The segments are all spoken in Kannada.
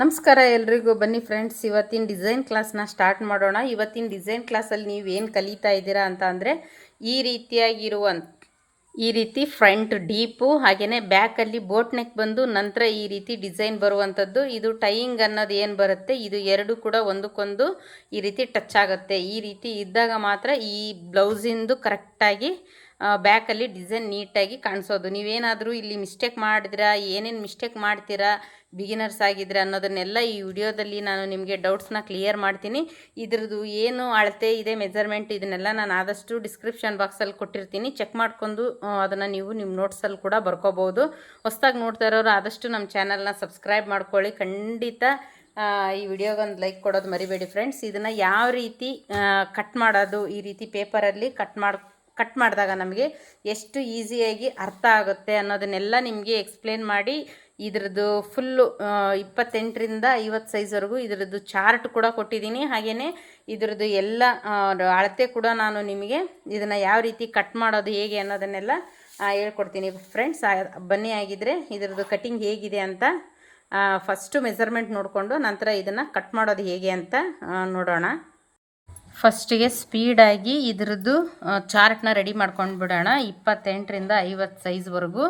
ನಮಸ್ಕಾರ ಎಲ್ರಿಗೂ. ಬನ್ನಿ ಫ್ರೆಂಡ್ಸ್ ಇವತ್ತಿನ ಡಿಸೈನ್ ಕ್ಲಾಸ್ನ ಸ್ಟಾರ್ಟ್ ಮಾಡೋಣ. ಇವತ್ತಿನ ಡಿಸೈನ್ ಕ್ಲಾಸಲ್ಲಿ ನೀವು ಏನು ಕಲಿತಾ ಇದ್ದೀರಾ ಅಂತ ಅಂದರೆ, ಈ ರೀತಿಯಾಗಿರುವ ಈ ರೀತಿ ಫ್ರಂಟ್ ಡೀಪು ಹಾಗೆಯೇ ಬ್ಯಾಕಲ್ಲಿ ಬೋಟ್ ನೆಕ್ ಬಂದು ನಂತರ ಈ ರೀತಿ ಡಿಸೈನ್ ಬರುವಂಥದ್ದು ಇದು ಟೈಯಿಂಗ್ ಅನ್ನೋದು ಏನು ಬರುತ್ತೆ? ಇದು ಎರಡು ಕೂಡ ಒಂದಕ್ಕೊಂದು ಈ ರೀತಿ ಟಚ್ ಆಗುತ್ತೆ. ಈ ರೀತಿ ಇದ್ದಾಗ ಮಾತ್ರ ಈ ಬ್ಲೌಸಿಂದು ಕರೆಕ್ಟಾಗಿ ಬ್ಯಾಕಲ್ಲಿ ಡಿಸೈನ್ ನೀಟಾಗಿ ಕಾಣಿಸೋದು. ನೀವೇನಾದರೂ ಇಲ್ಲಿ ಮಿಸ್ಟೇಕ್ ಮಾಡಿದ್ರಾ, ಏನೇನು ಮಿಸ್ಟೇಕ್ ಮಾಡ್ತೀರಾ, ಬಿಗಿನರ್ಸ್ ಆಗಿದ್ರೆ ಅನ್ನೋದನ್ನೆಲ್ಲ ಈ ವಿಡಿಯೋದಲ್ಲಿ ನಾನು ನಿಮಗೆ ಡೌಟ್ಸ್ನ ಕ್ಲಿಯರ್ ಮಾಡ್ತೀನಿ. ಇದ್ರದ್ದು ಏನು ಅಳತೆ ಇದೆ, ಮೆಜರ್ಮೆಂಟ್ ಇದನ್ನೆಲ್ಲ ನಾನು ಆದಷ್ಟು ಡಿಸ್ಕ್ರಿಪ್ಷನ್ ಬಾಕ್ಸಲ್ಲಿ ಕೊಟ್ಟಿರ್ತೀನಿ. ಚೆಕ್ ಮಾಡ್ಕೊಂಡು ಅದನ್ನು ನೀವು ನಿಮ್ಮ ನೋಟ್ಸಲ್ಲಿ ಕೂಡ ಬರ್ಕೋಬೋದು. ಹೊಸ್ದಾಗಿ ನೋಡ್ತಾ ಇರೋರು ಆದಷ್ಟು ನಮ್ಮ ಚಾನಲ್ನ ಸಬ್ಸ್ಕ್ರೈಬ್ ಮಾಡ್ಕೊಳ್ಳಿ. ಖಂಡಿತ ಈ ವಿಡಿಯೋಗೊಂದು ಲೈಕ್ ಕೊಡೋದು ಮರಿಬೇಡಿ ಫ್ರೆಂಡ್ಸ್. ಇದನ್ನು ಯಾವ ರೀತಿ ಕಟ್ ಮಾಡೋದು, ಈ ರೀತಿ ಪೇಪರಲ್ಲಿ ಕಟ್ ಮಾಡಿ ಕಟ್ ಮಾಡಿದಾಗ ನಮಗೆ ಎಷ್ಟು ಈಸಿಯಾಗಿ ಅರ್ಥ ಆಗುತ್ತೆ ಅನ್ನೋದನ್ನೆಲ್ಲ ನಿಮಗೆ ಎಕ್ಸ್ಪ್ಲೇನ್ ಮಾಡಿ ಇದರದ್ದು ಫುಲ್ಲು ಇಪ್ಪತ್ತೆಂಟರಿಂದ ಐವತ್ತು ಸೈಜ್ವರೆಗೂ ಇದರದ್ದು ಚಾರ್ಟ್ ಕೂಡ ಕೊಟ್ಟಿದ್ದೀನಿ. ಹಾಗೆಯೇ ಇದರದ್ದು ಎಲ್ಲ ಅಳತೆ ಕೂಡ ನಾನು ನಿಮಗೆ ಇದನ್ನು ಯಾವ ರೀತಿ ಕಟ್ ಮಾಡೋದು ಹೇಗೆ ಅನ್ನೋದನ್ನೆಲ್ಲ ಹೇಳ್ಕೊಡ್ತೀನಿ. ಫ್ರೆಂಡ್ಸ್ ಬನ್ನಿ ಆಗಿದ್ದರೆ ಇದರದ್ದು ಕಟಿಂಗ್ ಹೇಗಿದೆ ಅಂತ ಫಸ್ಟು ಮೆಸರ್ಮೆಂಟ್ ನೋಡಿಕೊಂಡು ನಂತರ ಇದನ್ನು ಕಟ್ ಮಾಡೋದು ಹೇಗೆ ಅಂತ ನೋಡೋಣ. ಫಸ್ಟಿಗೆ ಸ್ಪೀಡಾಗಿ ಇದ್ರದ್ದು ಚಾರ್ಟ್ನ ರೆಡಿ ಮಾಡ್ಕೊಂಡು ಬಿಡೋಣ. ಇಪ್ಪತ್ತೆಂಟರಿಂದ ಐವತ್ತು ಸೈಜ್ವರೆಗೂ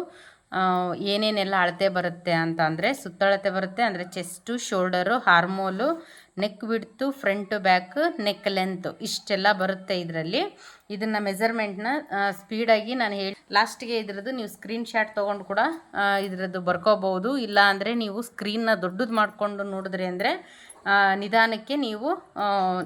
ಏನೇನೆಲ್ಲ ಅಳತೆ ಬರುತ್ತೆ ಅಂತ ಅಂದರೆ, ಸುತ್ತಳತೆ ಬರುತ್ತೆ ಅಂದರೆ ಚೆಸ್ಟು ಶೋಲ್ಡರು ಹಾರ್ಮೋಲು ನೆಕ್ ಬಿಡ್ತು ಫ್ರಂಟು ಬ್ಯಾಕ್ ನೆಕ್ ಲೆಂತು ಇಷ್ಟೆಲ್ಲ ಬರುತ್ತೆ ಇದರಲ್ಲಿ. ಇದನ್ನು ಮೆಜರ್ಮೆಂಟ್ನ ಸ್ಪೀಡಾಗಿ ನಾನು ಹೇಳಿ ಲಾಸ್ಟಿಗೆ ಇದರದ್ದು ನೀವು ಸ್ಕ್ರೀನ್ ಶಾಟ್ ತೊಗೊಂಡು ಕೂಡ ಇದರದ್ದು ಬರ್ಕೋಬೋದು ಇಲ್ಲ ಅಂದರೆ ನೀವು ಸ್ಕ್ರೀನ್ನ ದೊಡ್ಡದು ಮಾಡಿಕೊಂಡು ನೋಡಿದ್ರಿ ಅಂದರೆ ನಿಧಾನಕ್ಕೆ ನೀವು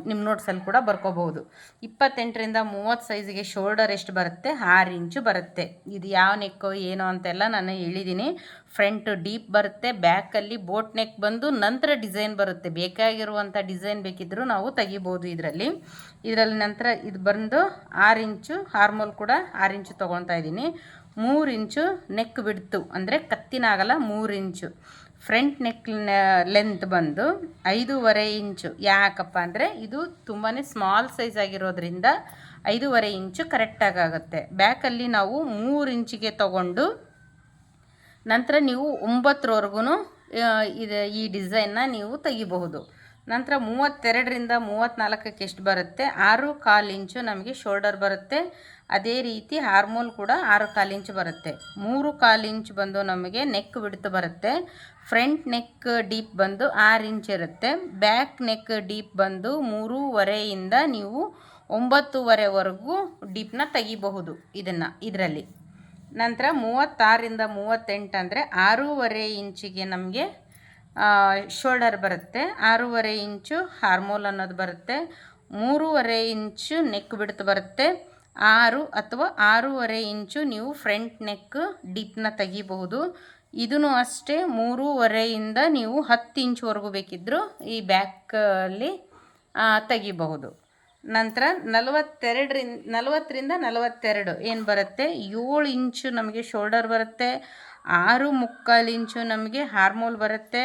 ನಿಮ್ಮ ನೋಟ್ಸಲ್ಲಿ ಕೂಡ ಬರ್ಕೋಬಹುದು. ಇಪ್ಪತ್ತೆಂಟರಿಂದ ಮೂವತ್ತು ಸೈಜಿಗೆ ಶೋಲ್ಡರ್ ಎಷ್ಟು ಬರುತ್ತೆ? ಆರು ಇಂಚು ಬರುತ್ತೆ. ಇದು ಯಾವ ನೆಕ್ಕು ಏನು ಅಂತೆಲ್ಲ ನಾನು ಹೇಳಿದ್ದೀನಿ ಫ್ರಂಟ್ ಡೀಪ್ ಬರುತ್ತೆ ಬ್ಯಾಕಲ್ಲಿ ಬೋಟ್ ನೆಕ್ ಬಂದು ನಂತರ ಡಿಸೈನ್ ಬರುತ್ತೆ. ಬೇಕಾಗಿರುವಂಥ ಡಿಸೈನ್ ಬೇಕಿದ್ದರೂ ನಾವು ತೆಗಿಬೋದು ಇದರಲ್ಲಿ. ಇದರಲ್ಲಿ ನಂತರ ಇದು ಬಂದು ಆರು ಇಂಚು ಹಾರ್ಮೋಲ್ ಕೂಡ ಆರು ಇಂಚು ತೊಗೊತಾ ಇದ್ದೀನಿ. ಮೂರು ಇಂಚು ನೆಕ್ ಬಿಡ್ತು ಅಂದರೆ ಕತ್ತಿನಾಗಲ್ಲ, ಮೂರು ಇಂಚು. ಫ್ರಂಟ್ ನೆಕ್ ಲೆಂತ್ ಬಂದು ಐದೂವರೆ ಇಂಚು. ಯಾಕಪ್ಪ ಅಂದರೆ ಇದು ತುಂಬಾ ಸ್ಮಾಲ್ ಸೈಜ್ ಆಗಿರೋದ್ರಿಂದ ಐದೂವರೆ ಇಂಚು ಕರೆಕ್ಟಾಗಿ ಆಗುತ್ತೆ ಬ್ಯಾಕಲ್ಲಿ ನಾವು ಮೂರು ಇಂಚಿಗೆ ತಗೊಂಡು ನಂತರ ನೀವು ಒಂಬತ್ತರವರೆಗೂ ಇದು ಈ ಡಿಸೈನ್ನ ನೀವು ತೆಗಿಬಹುದು. ನಂತರ ಮೂವತ್ತೆರಡರಿಂದ ಮೂವತ್ತ್ನಾಲ್ಕಕ್ಕೆ ಎಷ್ಟು ಬರುತ್ತೆ? ಆರು ಕಾಲು ಇಂಚು ನಮಗೆ ಶೋಲ್ಡರ್ ಬರುತ್ತೆ. ಅದೇ ರೀತಿ ಹಾರ್ಮೋಲ್ ಕೂಡ ಆರು ಕಾಲು ಇಂಚು ಬರುತ್ತೆ. ಮೂರು ಕಾಲು ಇಂಚು ಬಂದು ನಮಗೆ ನೆಕ್ ಬಿಡ್ತು ಬರುತ್ತೆ. ಫ್ರಂಟ್ ನೆಕ್ ಡೀಪ್ ಬಂದು ಆರು ಇಂಚ್ ಇರುತ್ತೆ. ಬ್ಯಾಕ್ ನೆಕ್ ಡೀಪ್ ಬಂದು ಮೂರುವರೆಯಿಂದ ನೀವು ಒಂಬತ್ತುವರೆವರೆಗೂ ಡೀಪ್ನ ತೆಗಿಬಹುದು ಇದನ್ನು, ಇದರಲ್ಲಿ. ನಂತರ ಮೂವತ್ತಾರರಿಂದ ಮೂವತ್ತೆಂಟು ಅಂದರೆ ಆರೂವರೆ ಇಂಚಿಗೆ ನಮಗೆ ಶೋಲ್ಡರ್ ಬರುತ್ತೆ, ಆರೂವರೆ ಇಂಚು ಹಾರ್ಮೋಲ್ ಅನ್ನೋದು ಬರುತ್ತೆ, ಮೂರುವರೆ ಇಂಚು ನೆಕ್ ಬಿಡ್ತು ಬರುತ್ತೆ, ಆರು ಅಥವಾ ಆರೂವರೆ ಇಂಚು ನೀವು ಫ್ರಂಟ್ ನೆಕ್ ಡೀಪ್ನ ತೆಗಿಬಹುದು. ಇದೂ ಅಷ್ಟೇ ಮೂರುವರೆಯಿಂದ ನೀವು ಹತ್ತು ಇಂಚುವರೆಗೂ ಬೇಕಿದ್ದರೂ ಈ ಬ್ಯಾಕಲ್ಲಿ ತೆಗಿಬಹುದು. ನಂತರ ನಲವತ್ತೆರಡರಿಂದ, ನಲವತ್ತರಿಂದ ನಲವತ್ತೆರಡು ಏನು ಬರುತ್ತೆ? ಏಳು ಇಂಚು ನಮಗೆ ಶೋಲ್ಡರ್ ಬರುತ್ತೆ, ಆರು ಮುಕ್ಕಾಲು ಇಂಚು ನಮಗೆ ಹಾರ್ಮೋಲ್ ಬರುತ್ತೆ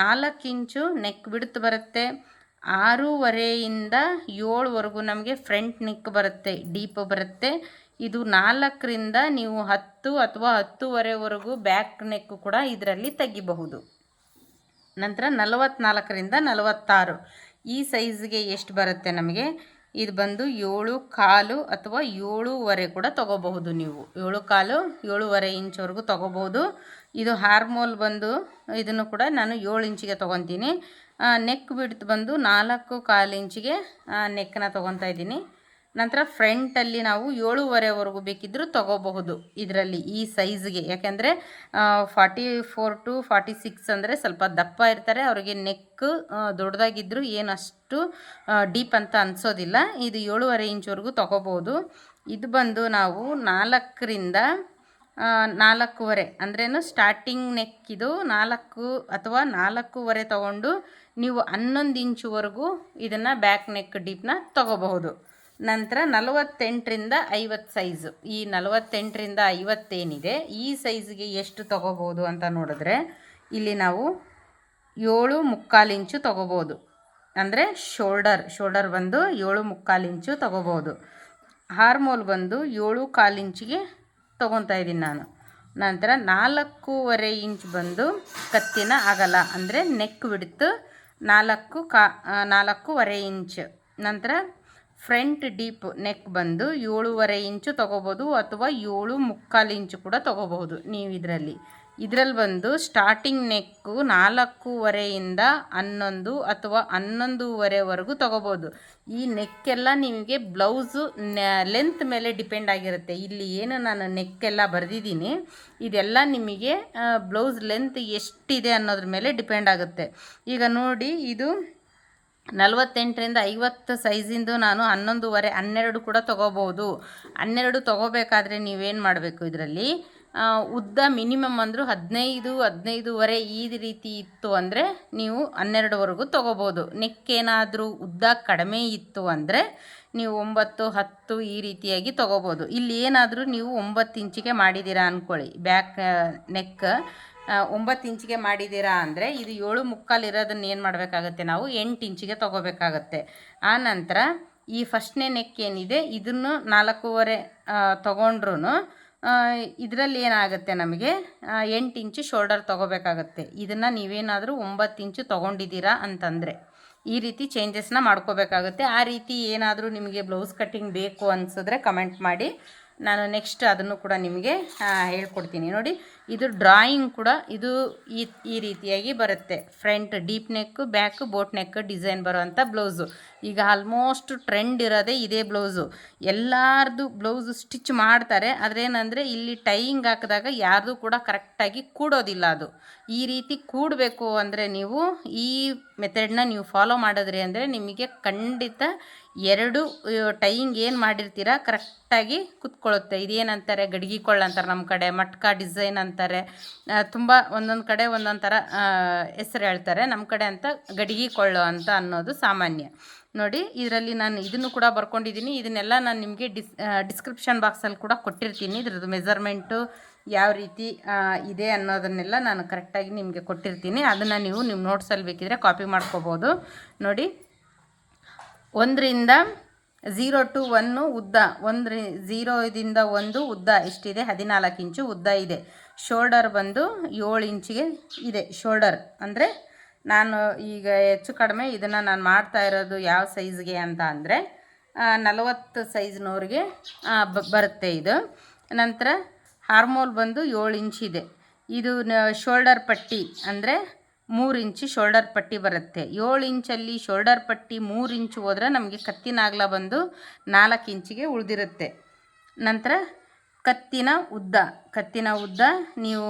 ನಾಲ್ಕು ಇಂಚು ನೆಕ್ ಬಿಡ್ತು ಬರುತ್ತೆ. ಆರೂವರೆಯಿಂದ ಏಳುವರೆಗೂ ನಮಗೆ ಫ್ರಂಟ್ ನೆಕ್ ಬರುತ್ತೆ, ಡೀಪ್ ಬರುತ್ತೆ. ಇದು ನಾಲ್ಕರಿಂದ ನೀವು ಹತ್ತು ಅಥವಾ ಹತ್ತುವರೆವರೆಗೂ ಬ್ಯಾಕ್ ನೆಕ್ ಕೂಡ ಇದರಲ್ಲಿ ತೆಗಿಬಹುದು. ನಂತರ ನಲವತ್ನಾಲ್ಕರಿಂದ ನಲವತ್ತಾರು, ಈ ಸೈಜ್ಗೆ ಎಷ್ಟು ಬರುತ್ತೆ ನಮಗೆ? ಇದು ಬಂದು ಏಳು ಕಾಲು ಅಥವಾ ಏಳೂವರೆ ಕೂಡ ತೊಗೋಬಹುದು ನೀವು. ಏಳು ಕಾಲು ಏಳೂವರೆ ಇಂಚ್ವರೆಗೂ ತಗೋಬಹುದು. ಇದು ಹಾರ್ಮೋಲ್ ಬಂದು ಇದನ್ನು ಕೂಡ ನಾನು ಏಳು ಇಂಚಿಗೆ ತೊಗೊತೀನಿ. ನೆಕ್ ಬಿಡ್ತು ಬಂದು ನಾಲ್ಕು ಕಾಲು ಇಂಚಿಗೆ ನೆಕ್ನ ತೊಗೊತಾ ಇದ್ದೀನಿ. ನಂತರ ಫ್ರಂಟಲ್ಲಿ ನಾವು ಏಳುವರೆವರೆಗೂ ಬೇಕಿದ್ದರೂ ತಗೋಬಹುದು ಇದರಲ್ಲಿ ಈ ಸೈಜ್ಗೆ ಯಾಕೆಂದರೆ forty four to forty six ಅಂದರೆ ಸ್ವಲ್ಪ ದಪ್ಪ ಇರ್ತಾರೆ, ಅವರಿಗೆ ನೆಕ್ ದೊಡ್ಡದಾಗಿದ್ದರೂ ಏನಷ್ಟು ಡೀಪ್ ಅಂತ ಅನಿಸೋದಿಲ್ಲ. ಇದು ಏಳುವರೆ ಇಂಚ್ವರೆಗೂ ತಗೋಬೋದು ಇದು ಬಂದು ನಾವು ನಾಲ್ಕರಿಂದ ನಾಲ್ಕೂವರೆ ಅಂದ್ರೇನು ಸ್ಟಾರ್ಟಿಂಗ್ ನೆಕ್ ಇದು ನಾಲ್ಕು ಅಥವಾ ನಾಲ್ಕೂವರೆ ತಗೊಂಡು ನೀವು ಹನ್ನೊಂದು ಇಂಚುವರೆಗೂ ಇದನ್ನು ಬ್ಯಾಕ್ ನೆಕ್ ಡೀಪ್ನ ತಗೋಬಹುದು. ನಂತರ ನಲವತ್ತೆಂಟರಿಂದ ಐವತ್ತು ಸೈಜು ಈ ನಲವತ್ತೆಂಟರಿಂದ ಐವತ್ತೇನಿದೆ, ಈ ಸೈಜ್ಗೆ ಎಷ್ಟು ತಗೋಬೋದು ಅಂತ ನೋಡಿದ್ರೆ, ಇಲ್ಲಿ ನಾವು ಏಳು ಮುಕ್ಕಾಲು ಇಂಚು ತಗೋಬೋದು. ಅಂದರೆ ಶೋಲ್ಡರ್ ಶೋಲ್ಡರ್ ಬಂದು ಏಳು ಮುಕ್ಕಾಲು ಇಂಚು ತಗೋಬೋದು. ಹಾರ್ಮೋಲ್ ಬಂದು ಏಳು ಕಾಲು ಇಂಚಿಗೆ ತೊಗೊತಾ ಇದ್ದೀನಿ ನಾನು. ನಂತರ ನಾಲ್ಕೂವರೆ ಇಂಚ್ ಬಂದು ಕತ್ತಿನ ಅಗಲ, ಅಂದರೆ ನೆಕ್ ಬಿಡ್ತು ನಾಲ್ಕು ಕಾ ನಾಲ್ಕೂವರೆ ಇಂಚ್. ನಂತರ ಫ್ರಂಟ್ ಡೀಪ್ ನೆಕ್ ಬಂದು ಏಳೂವರೆ ಇಂಚು ತೊಗೋಬೋದು ಅಥವಾ ಏಳು ಮುಕ್ಕಾಲು ಇಂಚು ಕೂಡ ತೊಗೋಬಹುದು ನೀವು ಇದರಲ್ಲಿ. ಇದರಲ್ಲಿ ಬಂದು ಸ್ಟಾರ್ಟಿಂಗ್ ನೆಕ್ಕು ನಾಲ್ಕೂವರೆಯಿಂದ ಹನ್ನೊಂದು ಅಥವಾ ಹನ್ನೊಂದೂವರೆವರೆಗೂ ತೊಗೋಬೋದು. ಈ ನೆಕ್ಕೆಲ್ಲ ನಿಮಗೆ ಬ್ಲೌಸು ಲೆಂತ್ ಮೇಲೆ ಡಿಪೆಂಡ್ ಆಗಿರುತ್ತೆ. ಇಲ್ಲಿ ಏನು ನಾನು ನೆಕ್ಕೆಲ್ಲ ಬರೆದಿದ್ದೀನಿ, ಇದೆಲ್ಲ ನಿಮಗೆ ಬ್ಲೌಸ್ ಲೆಂತ್ ಎಷ್ಟಿದೆ ಅನ್ನೋದ್ರ ಮೇಲೆ ಡಿಪೆಂಡ್ ಆಗುತ್ತೆ. ಈಗ ನೋಡಿ, ಇದು ನಲವತ್ತೆಂಟರಿಂದ ಐವತ್ತು ಸೈಜಿಂದು ನಾನು ಹನ್ನೊಂದುವರೆ, ಹನ್ನೆರಡು ಕೂಡ ತೊಗೋಬೋದು ಹನ್ನೆರಡು ತೊಗೋಬೇಕಾದ್ರೆ ನೀವೇನು ಮಾಡಬೇಕು ಇದರಲ್ಲಿ? ಉದ್ದ ಮಿನಿಮಮ್ ಅಂದರೂ ಹದಿನೈದು, ಹದಿನೈದುವರೆ ಈ ರೀತಿ ಇತ್ತು ಅಂದರೆ ನೀವು ಹನ್ನೆರಡುವರೆಗೂ ತೊಗೋಬೋದು ನೆಕ್ ಏನಾದರೂ ಉದ್ದ ಕಡಿಮೆ ಇತ್ತು ಅಂದರೆ ನೀವು ಒಂಬತ್ತು, ಹತ್ತು ಈ ರೀತಿಯಾಗಿ ತೊಗೋಬೋದು ಇಲ್ಲಿ ಏನಾದರೂ ನೀವು ಒಂಬತ್ತು ಇಂಚಿಗೆ ಮಾಡಿದ್ದೀರಾ ಅಂದ್ಕೊಳ್ಳಿ ಬ್ಯಾಕ್ ನೆಕ್ ಒಂಬತ್ತು ಇಂಚಿಗೆ ಮಾಡಿದ್ದೀರಾ ಅಂದರೆ ಇದು ಏಳು ಮುಕ್ಕಾಲು ಇರೋದನ್ನ ಏನು ಮಾಡಬೇಕಾಗತ್ತೆ ನಾವು ಎಂಟು ಇಂಚಿಗೆ ತೊಗೋಬೇಕಾಗತ್ತೆ. ಆನಂತರ ನಂತರ ಈ ಫಸ್ಟ್ನೇ ನೆಕ್ ಏನಿದೆ, ಇದನ್ನು ನಾಲ್ಕೂವರೆ ತೊಗೊಂಡ್ರೂ ಇದರಲ್ಲಿ ಏನಾಗುತ್ತೆ ನಮಗೆ ಎಂಟು ಇಂಚು ಶೋಲ್ಡರ್ ತೊಗೋಬೇಕಾಗತ್ತೆ. ಇದನ್ನು ನೀವೇನಾದರೂ ಒಂಬತ್ತು ಇಂಚು ತೊಗೊಂಡಿದ್ದೀರಾ ಅಂತಂದರೆ ಈ ರೀತಿ ಚೇಂಜಸ್ನ ಮಾಡ್ಕೋಬೇಕಾಗುತ್ತೆ. ಆ ರೀತಿ ಏನಾದರೂ ನಿಮಗೆ ಬ್ಲೌಸ್ ಕಟ್ಟಿಂಗ್ ಬೇಕು ಅನಿಸಿದ್ರೆ ಕಮೆಂಟ್ ಮಾಡಿ. ನಾನು ನೆಕ್ಸ್ಟ್ ಅದನ್ನು ಕೂಡ ನಿಮಗೆ ಹೇಳ್ಕೊಡ್ತೀನಿ. ನೋಡಿ, ಇದು ಡ್ರಾಯಿಂಗ್ ಕೂಡ ಇದು ಈ ಈ ರೀತಿಯಾಗಿ ಬರುತ್ತೆ. Front deep neck back boat neck design ಬರುವಂಥ ಬ್ಲೌಸು ಈಗ ಆಲ್ಮೋಸ್ಟ್ ಟ್ರೆಂಡ್ ಇರೋದೇ ಇದೇ ಬ್ಲೌಸು ಎಲ್ಲಾರ್ದು ಬ್ಲೌಸು ಸ್ಟಿಚ್ ಮಾಡ್ತಾರೆ ಅದ್ರೇನಂದರೆ ಇಲ್ಲಿ ಟೈಯಿಂಗ್ ಹಾಕಿದಾಗ ಯಾರ್ದು ಕೂಡ ಕರೆಕ್ಟಾಗಿ ಕೂಡೋದಿಲ್ಲ ಅದು. ಈ ರೀತಿ ಕೂಡಬೇಕು ಅಂದರೆ ನೀವು ಈ ಮೆಥಡ್ನ ನೀವು ಫಾಲೋ ಮಾಡಿದ್ರಿ ಅಂದರೆ ನಿಮಗೆ ಖಂಡಿತ ಎರಡು ಟೈಯಿಂಗ್ ಏನು ಮಾಡಿರ್ತೀರ, ಕರೆಕ್ಟಾಗಿ ಕುತ್ಕೊಳ್ಳುತ್ತೆ. ಇದೇನಂತಾರೆ, ಗಡ್ಗಿ ಕೊಳ್ಳ ಅಂತಾರೆ ನಮ್ಮ ಕಡೆ, ಮಟ್ಕಾ ಡಿಸೈನ್ ಅಂತಾರೆ. ತುಂಬ ಒಂದೊಂದು ಕಡೆ ಒಂದೊಂದು ಥರ ಹೆಸರು ಹೇಳ್ತಾರೆ. ನಮ್ಮ ಕಡೆ ಅಂತ ಗಡಿಗೆ ಕೊಳ್ಳು ಅಂತ ಅನ್ನೋದು ಸಾಮಾನ್ಯ. ನೋಡಿ, ಇದರಲ್ಲಿ ನಾನು ಇದನ್ನು ಕೂಡ ಬರ್ಕೊಂಡಿದ್ದೀನಿ. ಇದನ್ನೆಲ್ಲ ನಾನು ನಿಮಗೆ ಡಿಸ್ ಡಿಸ್ಕ್ರಿಪ್ಷನ್ ಬಾಕ್ಸಲ್ಲಿ ಕೂಡ ಕೊಟ್ಟಿರ್ತೀನಿ. ಇದ್ರದ್ದು ಮೆಜರ್ಮೆಂಟು ಯಾವ ರೀತಿ ಇದೆ ಅನ್ನೋದನ್ನೆಲ್ಲ ನಾನು ಕರೆಕ್ಟಾಗಿ ನಿಮಗೆ ಕೊಟ್ಟಿರ್ತೀನಿ. ಅದನ್ನು ನೀವು ನಿಮ್ಮ ನೋಟ್ಸಲ್ಲಿ ಬೇಕಿದ್ರೆ ಕಾಪಿ ಮಾಡ್ಕೋಬೋದು. ನೋಡಿ ಒಂದರಿಂದ ಝೀರೋ ಟು ಒನ್ನು ಉದ್ದ, ಒಂದ್ರಿ ಝೀರೋದಿಂದ ಒಂದು ಉದ್ದ ಎಷ್ಟಿದೆ ಹದಿನಾಲ್ಕು ಇಂಚು ಉದ್ದ ಇದೆ. ಶೋಲ್ಡರ್ ಬಂದು ಏಳು ಇಂಚಿಗೆ ಇದೆ, ಶೋಲ್ಡರ್. ಅಂದರೆ ನಾನು ಈಗ ಹೆಚ್ಚು ಕಡಿಮೆ ಇದನ್ನು ನಾನು ಮಾಡ್ತಾ ಇರೋದು ಯಾವ ಸೈಜ್ಗೆ ಅಂತ ಅಂದರೆ ನಲವತ್ತು ಸೈಜ್ನವ್ರಿಗೆ ಬರುತ್ತೆ ಇದು. ನಂತರ ಹಾರ್ಮೋಲ್ ಬಂದು ಏಳು ಇಂಚಿದೆ ಇದು. ಶೋಲ್ಡರ್ ಪಟ್ಟಿ ಅಂದರೆ ಮೂರು ಇಂಚು ಶೋಲ್ಡರ್ ಪಟ್ಟಿ ಬರುತ್ತೆ. ಏಳು ಇಂಚಲ್ಲಿ ಶೋಲ್ಡರ್ ಪಟ್ಟಿ ಮೂರು ಇಂಚು ಹೋದ್ರೆ ನಮಗೆ ಕತ್ತಿನಾಗ್ಲ ಬಂದು ನಾಲ್ಕು ಇಂಚಿಗೆ ಉಳಿದಿರುತ್ತೆ. ನಂತರ ಕತ್ತಿನ ಉದ್ದ. ಕತ್ತಿನ ಉದ್ದ ನೀವು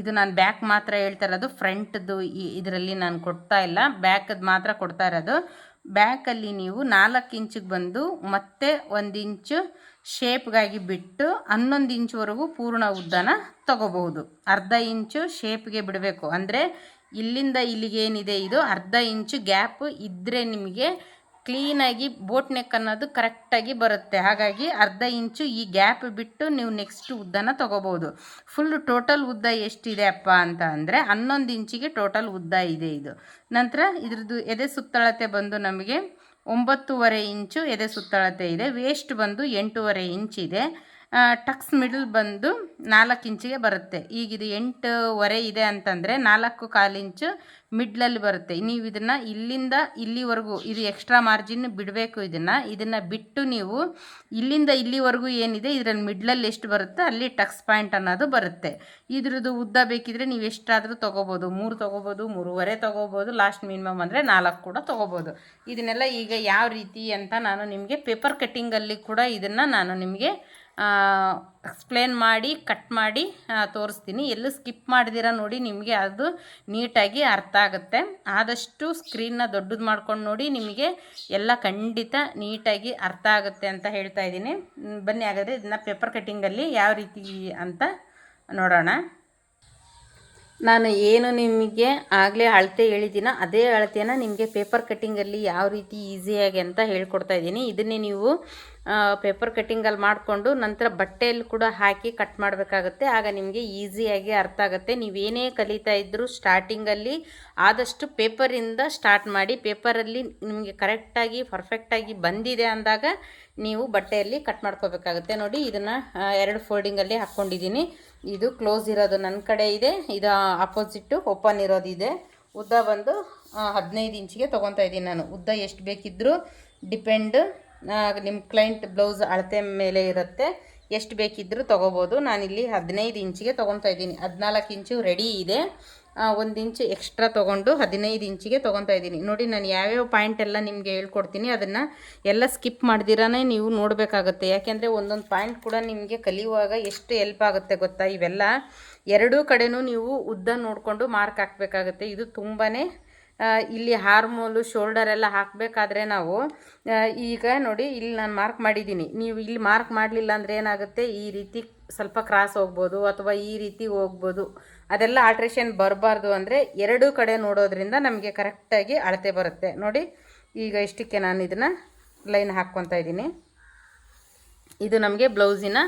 ಇದು ನಾನು ಬ್ಯಾಕ್ ಮಾತ್ರ ಹೇಳ್ತಾ ಇರೋದು, ಫ್ರಂಟ್ದು ಇದರಲ್ಲಿ ನಾನು ಕೊಡ್ತಾ ಇಲ್ಲ. ಬ್ಯಾಕದ್ದು ಮಾತ್ರ ಕೊಡ್ತಾ ಇರೋದು. ಬ್ಯಾಕಲ್ಲಿ ನೀವು ನಾಲ್ಕು ಇಂಚಿಗೆ ಬಂದು ಮತ್ತೆ ಒಂದು ಇಂಚು ಶೇಪ್ಗಾಗಿ ಬಿಟ್ಟು ಹನ್ನೊಂದು ಇಂಚುವರೆಗೂ ಪೂರ್ಣ ಉದ್ದನ ತಗೋಬಹುದು. ಅರ್ಧ ಇಂಚು ಶೇಪ್ಗೆ ಬಿಡಬೇಕು. ಅಂದರೆ ಇಲ್ಲಿಂದ ಇಲ್ಲಿಗೆ ಏನಿದೆ ಇದು ಅರ್ಧ ಇಂಚು ಗ್ಯಾಪ್ ಇದ್ದರೆ ನಿಮಗೆ ಕ್ಲೀನಾಗಿ ಬೋಟ್ ನೆಕ್ ಅನ್ನೋದು ಕರೆಕ್ಟಾಗಿ ಬರುತ್ತೆ. ಹಾಗಾಗಿ ಅರ್ಧ ಇಂಚು ಈ ಗ್ಯಾಪ್ ಬಿಟ್ಟು ನೀವು ನೆಕ್ಸ್ಟ್ ಉದ್ದನ ತೊಗೋಬೋದು. ಫುಲ್ ಟೋಟಲ್ ಉದ್ದ ಎಷ್ಟಿದೆ ಅಪ್ಪ ಅಂತ ಅಂದರೆ ಹನ್ನೊಂದು ಇಂಚಿಗೆ ಟೋಟಲ್ ಉದ್ದ ಇದೆ ಇದು. ನಂತರ ಇದ್ರದ್ದು ಎದೆ ಸುತ್ತಳತೆ ಬಂದು ನಮಗೆ ಒಂಬತ್ತೂವರೆ ಇಂಚು ಎದೆ ಸುತ್ತಳತೆ ಇದೆ. ವೇಸ್ಟ್ ಬಂದು ಎಂಟೂವರೆ ಇಂಚಿದೆ ಟಕ್ಸ್ ಮಿಡಲ್ ಬಂದು ನಾಲ್ಕು ಇಂಚಿಗೆ ಬರುತ್ತೆ. ಈಗ ಇದು ಎಂಟೂವರೆ ಇದೆ ಅಂತಂದರೆ ನಾಲ್ಕು ಕಾಲು ಇಂಚು ಮಿಡ್ಲಲ್ಲಿ ಬರುತ್ತೆ. ನೀವು ಇದನ್ನು ಇಲ್ಲಿಂದ ಇಲ್ಲಿವರೆಗೂ ಇದು ಎಕ್ಸ್ಟ್ರಾ ಮಾರ್ಜಿನ್ ಬಿಡಬೇಕು ಇದನ್ನು. ಇದನ್ನು ಬಿಟ್ಟು ನೀವು ಇಲ್ಲಿಂದ ಇಲ್ಲಿವರೆಗೂ ಏನಿದೆ, ಇದರಲ್ಲಿ ಮಿಡ್ಲಲ್ಲಿ ಎಷ್ಟು ಬರುತ್ತೆ, ಅಲ್ಲಿ ಟಕ್ಸ್ ಪಾಯಿಂಟ್ ಅನ್ನೋದು ಬರುತ್ತೆ. ಇದ್ರದ್ದು ಉದ್ದ ಬೇಕಿದ್ರೆ ನೀವು ಎಷ್ಟಾದರೂ ತೊಗೋಬೋದು. ಮೂರು ತೊಗೋಬೋದು, ಮೂರುವರೆ ತೊಗೋಬೋದು ಲಾಸ್ಟ್ ಮಿನಿಮಮ್ ಅಂದರೆ ನಾಲ್ಕು ಕೂಡ ತೊಗೋಬೋದು. ಇದನ್ನೆಲ್ಲ ಈಗ ಯಾವ ರೀತಿ ಅಂತ ನಾನು ನಿಮಗೆ ಪೇಪರ್ ಕಟ್ಟಿಂಗಲ್ಲಿ ಕೂಡ ಇದನ್ನು ನಾನು ನಿಮಗೆ ಎಕ್ಸ್ಪ್ಲೇನ್ ಮಾಡಿ ಕಟ್ ಮಾಡಿ ತೋರಿಸ್ತೀನಿ. ಎಲ್ಲೂ ಸ್ಕಿಪ್ ಮಾಡಿದಿರ ನೋಡಿ ನಿಮಗೆ ಅದು ನೀಟಾಗಿ ಅರ್ಥ ಆಗುತ್ತೆ. ಆದಷ್ಟು ಸ್ಕ್ರೀನ್ನ ದೊಡ್ಡದು ಮಾಡ್ಕೊಂಡು ನೋಡಿ ನಿಮಗೆ ಎಲ್ಲ ಖಂಡಿತ ನೀಟಾಗಿ ಅರ್ಥ ಆಗುತ್ತೆ ಅಂತ ಹೇಳ್ತಾ ಇದ್ದೀನಿ. ಬನ್ನಿ ಹಾಗಾದರೆ ಇದನ್ನ ಪೇಪರ್ ಕಟ್ಟಿಂಗಲ್ಲಿ ಯಾವ ರೀತಿ ಅಂತ ನೋಡೋಣ. ನಾನು ಏನು ನಿಮಗೆ ಆಗಲೇ ಅಳತೆ ಹೇಳಿದ್ದೀನ ಅದೇ ಅಳತೆನ ನಿಮಗೆ ಪೇಪರ್ ಕಟ್ಟಿಂಗಲ್ಲಿ ಯಾವ ರೀತಿ ಈಸಿಯಾಗಿ ಅಂತ ಹೇಳ್ಕೊಡ್ತಾ ಇದ್ದೀನಿ. ಇದನ್ನೇ ನೀವು ಪೇಪರ್ ಕಟ್ಟಿಂಗಲ್ಲಿ ಮಾಡಿಕೊಂಡು ನಂತರ ಬಟ್ಟೆಯಲ್ಲಿ ಕೂಡ ಹಾಕಿ ಕಟ್ ಮಾಡಬೇಕಾಗುತ್ತೆ. ಆಗ ನಿಮಗೆ ಈಸಿಯಾಗಿ ಅರ್ಥ ಆಗುತ್ತೆ. ನೀವೇನೇ ಕಲಿತಾ ಇದ್ದರೂ ಸ್ಟಾರ್ಟಿಂಗಲ್ಲಿ ಆದಷ್ಟು ಪೇಪರಿಂದ ಸ್ಟಾರ್ಟ್ ಮಾಡಿ ಪೇಪರಲ್ಲಿ ನಿಮಗೆ ಕರೆಕ್ಟಾಗಿ ಪರ್ಫೆಕ್ಟಾಗಿ ಬಂದಿದೆ ಅಂದಾಗ ನೀವು ಬಟ್ಟೆಯಲ್ಲಿ ಕಟ್ ಮಾಡ್ಕೋಬೇಕಾಗುತ್ತೆ. ನೋಡಿ, ಇದನ್ನು ಎರಡು ಫೋಲ್ಡಿಂಗಲ್ಲಿ ಹಾಕ್ಕೊಂಡಿದ್ದೀನಿ ಇದು ಕ್ಲೋಸ್ ಇರೋದು ನನ್ನ ಕಡೆ ಇದೆ. ಇದು ಅಪೋಸಿಟ್ಟು ಓಪನ್ ಇರೋದಿದೆ ಉದ್ದ ಬಂದು ಹದಿನೈದು ಇಂಚಿಗೆ ತೊಗೊತಾ ಇದ್ದೀನಿ ನಾನು. ಉದ್ದ ಎಷ್ಟು ಬೇಕಿದ್ದರೂ ಡಿಪೆಂಡ್ ನಿಮ್ಮ ಕ್ಲೈಂಟ್ ಬ್ಲೌಸ್ ಅಳತೆ ಮೇಲೆ ಇರುತ್ತೆ. ಎಷ್ಟು ಬೇಕಿದ್ದರೂ ತೊಗೋಬೋದು. ನಾನಿಲ್ಲಿ ಹದಿನೈದು ಇಂಚಿಗೆ ತೊಗೊತಾ ಇದ್ದೀನಿ. ಹದಿನಾಲ್ಕು ಇಂಚು ರೆಡಿ ಇದೆ. ಒಂದು ಇಂಚು ಎಕ್ಸ್ಟ್ರಾ ತೊಗೊಂಡು ಹದಿನೈದು ಇಂಚಿಗೆ ತೊಗೊತಾ ಇದ್ದೀನಿ. ನೋಡಿ, ನಾನು ಯಾವ್ಯಾವ ಪಾಯಿಂಟ್ ಎಲ್ಲ ನಿಮಗೆ ಹೇಳ್ಕೊಡ್ತೀನಿ. ಅದನ್ನು ಎಲ್ಲ ಸ್ಕಿಪ್ ಮಾಡ್ದಿರಾನೇ ನೀವು ನೋಡಬೇಕಾಗುತ್ತೆ. ಯಾಕೆಂದರೆ ಒಂದೊಂದು ಪಾಯಿಂಟ್ ಕೂಡ ನಿಮಗೆ ಕಲಿಯುವಾಗ ಎಷ್ಟು ಎಲ್ಪ್ ಆಗುತ್ತೆ ಗೊತ್ತಾ? ಇವೆಲ್ಲ ಎರಡೂ ಕಡೆನೂ ನೀವು ಉದ್ದ ನೋಡಿಕೊಂಡು ಮಾರ್ಕ್ ಹಾಕಬೇಕಾಗುತ್ತೆ. ಇದು ತುಂಬಾ ಇಲ್ಲಿ ಹಾರ್ಮೋಲು, ಶೋಲ್ಡರ್ ಎಲ್ಲ ಹಾಕಬೇಕಾದ್ರೆ ನಾವು ಈಗ ನೋಡಿ ಇಲ್ಲಿ ನಾನು ಮಾರ್ಕ್ ಮಾಡಿದ್ದೀನಿ. ನೀವು ಇಲ್ಲಿ ಮಾರ್ಕ್ ಮಾಡಲಿಲ್ಲ ಅಂದರೆ ಏನಾಗುತ್ತೆ? ಈ ರೀತಿ ಸ್ವಲ್ಪ ಕ್ರಾಸ್ ಹೋಗ್ಬೋದು ಅಥವಾ ಈ ರೀತಿ ಹೋಗ್ಬೋದು. ಅದೆಲ್ಲ ಆಲ್ಟ್ರೇಷನ್ ಬರಬಾರ್ದು ಅಂದರೆ ಎರಡೂ ಕಡೆ ನೋಡೋದ್ರಿಂದ ನಮಗೆ ಕರೆಕ್ಟಾಗಿ ಅಳತೆ ಬರುತ್ತೆ. ನೋಡಿ, ಈಗ ಇಷ್ಟಕ್ಕೆ ನಾನು ಇದನ್ನು ಲೈನ್ ಹಾಕ್ಕೊತಾ ಇದ್ದೀನಿ. ಇದು ನಮಗೆ ಬ್ಲೌಸಿನ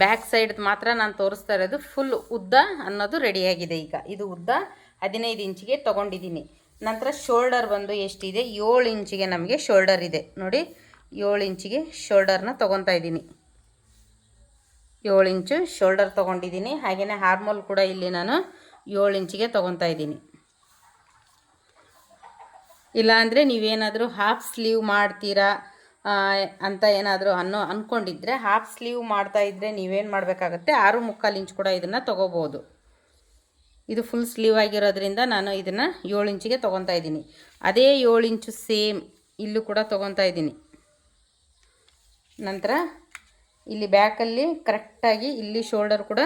ಬ್ಯಾಕ್ ಸೈಡ್ ಮಾತ್ರ ನಾನು ತೋರಿಸ್ತಾ ಇರೋದು ಫುಲ್ ಉದ್ದ ಅನ್ನೋದು ರೆಡಿಯಾಗಿದೆ ಈಗ. ಇದು ಉದ್ದ ಹದಿನೈದು ಇಂಚಿಗೆ ತೊಗೊಂಡಿದ್ದೀನಿ. ನಂತರ ಶೋಲ್ಡರ್ ಬಂದು ಎಷ್ಟಿದೆ? ಏಳು ಇಂಚಿಗೆ ನಮಗೆ ಶೋಲ್ಡರ್ ಇದೆ. ನೋಡಿ, ಏಳು ಇಂಚಿಗೆ ಶೋಲ್ಡರ್ನ ತೊಗೊತಾ ಇದ್ದೀನಿ. ಏಳು ಇಂಚು ಶೋಲ್ಡರ್ ತೊಗೊಂಡಿದ್ದೀನಿ. ಹಾಗೆಯೇ ಹಾರ್ಮೋಲ್ ಕೂಡ ಇಲ್ಲಿ ನಾನು ಏಳು ಇಂಚಿಗೆ ತೊಗೊತಾ ಇದ್ದೀನಿ. ಇಲ್ಲಾಂದರೆ ನೀವೇನಾದರೂ ಹಾಫ್ ಸ್ಲೀವ್ ಮಾಡ್ತೀರಾ ಅಂತ ಏನಾದರೂ ಅನ್ನೋ ಅಂದ್ಕೊಂಡಿದ್ರೆ ಹಾಫ್ ಸ್ಲೀವ್ ಮಾಡ್ತಾ ಇದ್ದರೆ ನೀವೇನು ಮಾಡಬೇಕಾಗತ್ತೆ? ಆರು ಮುಕ್ಕಾಲು ಇಂಚ್ ಕೂಡ ಇದನ್ನು ತೊಗೋಬೋದು. ಇದು ಫುಲ್ ಸ್ಲೀವ್ ಆಗಿರೋದ್ರಿಂದ ನಾನು ಇದನ್ನು ಏಳು ಇಂಚಿಗೆ ತೊಗೊತಾ ಇದ್ದೀನಿ. ಅದೇ ಏಳು ಇಂಚು ಸೇಮ್ ಇಲ್ಲೂ ಕೂಡ ತೊಗೊತಾ ಇದ್ದೀನಿ. ನಂತರ ಇಲ್ಲಿ ಬ್ಯಾಕಲ್ಲಿ ಕರೆಕ್ಟಾಗಿ ಇಲ್ಲಿ ಶೋಲ್ಡರ್ ಕೂಡ